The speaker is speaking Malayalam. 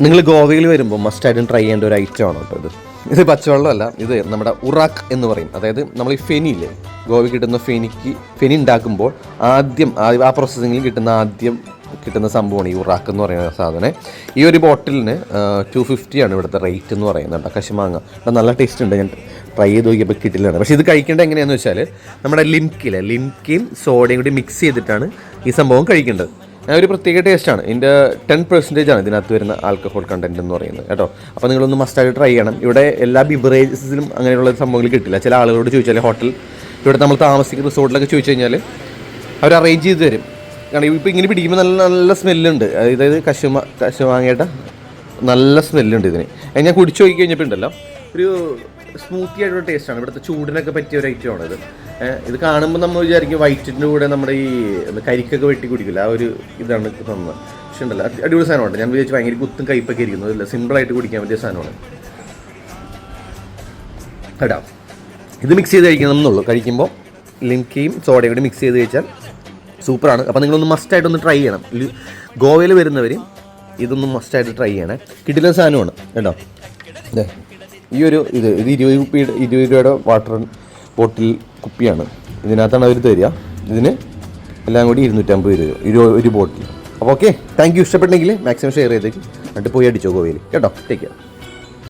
നിങ്ങൾ ഗോവയിൽ വരുമ്പോൾ മസ്റ്റായിട്ടും ട്രൈ ചെയ്യേണ്ട ഒരു ഐറ്റം ആണ് കേട്ടോ ഇത്. ഇത് പച്ചവെള്ളമല്ല ഇത് നമ്മുടെ ഉറാക്ക് എന്ന് പറയും. അതായത് നമ്മൾ ഈ ഫെനിയില്ലേ ഗോവയിൽ കിട്ടുന്ന ഫെനിക്ക് ഫെനി ഉണ്ടാക്കുമ്പോൾ ആദ്യം ആ- പ്രോസസ്സിങ്ങിൽ കിട്ടുന്ന ആദ്യം കിട്ടുന്ന സംഭവമാണ് ഈ ഉറാക്ക് എന്ന് പറയുന്ന സാധനം. ഈ ഒരു ബോട്ടിലിന് ടു ഫിഫ്റ്റിയാണ് ഇവിടുത്തെ റേറ്റ് എന്ന് പറയുന്നത് കശുമാങ്ങ. നല്ല ടേസ്റ്റ് ഉണ്ട്. ഞാൻ ട്രൈ ചെയ്ത് നോക്കിയപ്പോൾ കിട്ടില്ലാണ് പക്ഷേ ഇത് കഴിക്കേണ്ടത് എങ്ങനെയാണെന്ന് വെച്ചാൽ നമ്മുടെ ലിംക്കിൽ ലിംക്കയും സോഡയും കൂടി മിക്സ് ചെയ്തിട്ടാണ് ഈ സംഭവം കഴിക്കേണ്ടത്. ഒരു പ്രത്യേക ടേസ്റ്റാണ് ഇതിന്റെ ടെൻ പെർസെന്റേജ് ആണ് ഇതിനകത്ത് വരുന്ന ആൽക്കഹോൾ കണ്ടന്റ് എന്ന് പറയുന്നത് കേട്ടോ. അപ്പോൾ നിങ്ങളൊന്ന് മസ്റ്റായിട്ട് ട്രൈ ചെയ്യണം. ഇവിടെ എല്ലാ ബിവറേജസിലും അങ്ങനെയുള്ള സംഭവങ്ങൾ കിട്ടില്ല. ചില ആളുകളോട് ചോദിച്ചാൽ ഹോട്ടൽ ഇവിടെ നമ്മൾ താമസിക്കുന്ന റിസോർട്ടിലൊക്കെ ചോദിച്ചു കഴിഞ്ഞാൽ അവർ അറേഞ്ച് ചെയ്ത് തരും. കാരണം ഇപ്പോൾ ഇങ്ങനെ പിടിക്കുമ്പോൾ നല്ല നല്ല സ്മെല്ലുണ്ട് അതായത് കശുമ കശുമാങ്ങയുടെ നല്ല സ്മെല്ലുണ്ട് ഇതിന്. ഞാൻ കുടിച്ചു നോക്കി കഴിഞ്ഞപ്പോൾ ഉണ്ടല്ലോ ഒരു സ്മൂത്തി ആയിട്ടുള്ള ടേസ്റ്റാണ് ഇവിടുത്തെ ചൂടിനൊക്കെ പറ്റിയ ഒരു ഐറ്റമാണ് ഇത് ഇത് കാണുമ്പോൾ നമ്മൾ വിചാരിക്കും വൈറ്റിന്റെ കൂടെ നമ്മുടെ ഈ കരിക്കൊക്കെ വെട്ടി കുടിക്കില്ല? ആ ഒരു ഇതാണ് തന്നത്. പക്ഷെ ഉണ്ടല്ലോ അടിപൊളി സാധനമാണ് ഞാൻ വിചാരിച്ചു ഭയങ്കര കുത്തും കയ്പൊക്കെ ഇരിക്കുന്നു ഇല്ല സിമ്പിളായിട്ട് കുടിക്കാൻ പറ്റിയ സാധനമാണ്. കേട്ടോ. ഇത് മിക്സ് ചെയ്ത് കഴിക്കണം എന്നുള്ളൂ. കഴിക്കുമ്പോൾ ലിംക്കിയും സോഡയും കൂടി മിക്സ് ചെയ്ത് കഴിച്ചാൽ സൂപ്പറാണ് അപ്പോൾ നിങ്ങളൊന്ന് മസ്റ്റായിട്ടൊന്ന് ട്രൈ ചെയ്യണം. ഗോവയിൽ വരുന്നവർ ഇതൊന്നും മസ്റ്റായിട്ട് ട്രൈ ചെയ്യണേ. കിട്ടില്ല സാധനമാണ്. കേട്ടോ. ദേ, ഈ ഒരു ഇത് ഇത് ഇരുപത് കുപ്പിയുടെ ഇരുപത് രൂപയുടെ വാട്ടർ ബോട്ടിൽ കുപ്പിയാണ്. ഇതിനകത്താണ് അവർ തരിക. ഇതിന് എല്ലാം കൂടി ഇരുന്നൂറ്റമ്പത് രൂപ ഒരു ഒരു ബോട്ടിൽ അപ്പോൾ ഓക്കെ താങ്ക് യു ഇഷ്ടപ്പെട്ടെങ്കിൽ മാക്സിമം ഷെയർ ചെയ്തേക്ക്. എന്നിട്ട് പോയി അടിച്ചോ ഗോവയിൽ കേട്ടോ ടേക്ക് കെയർ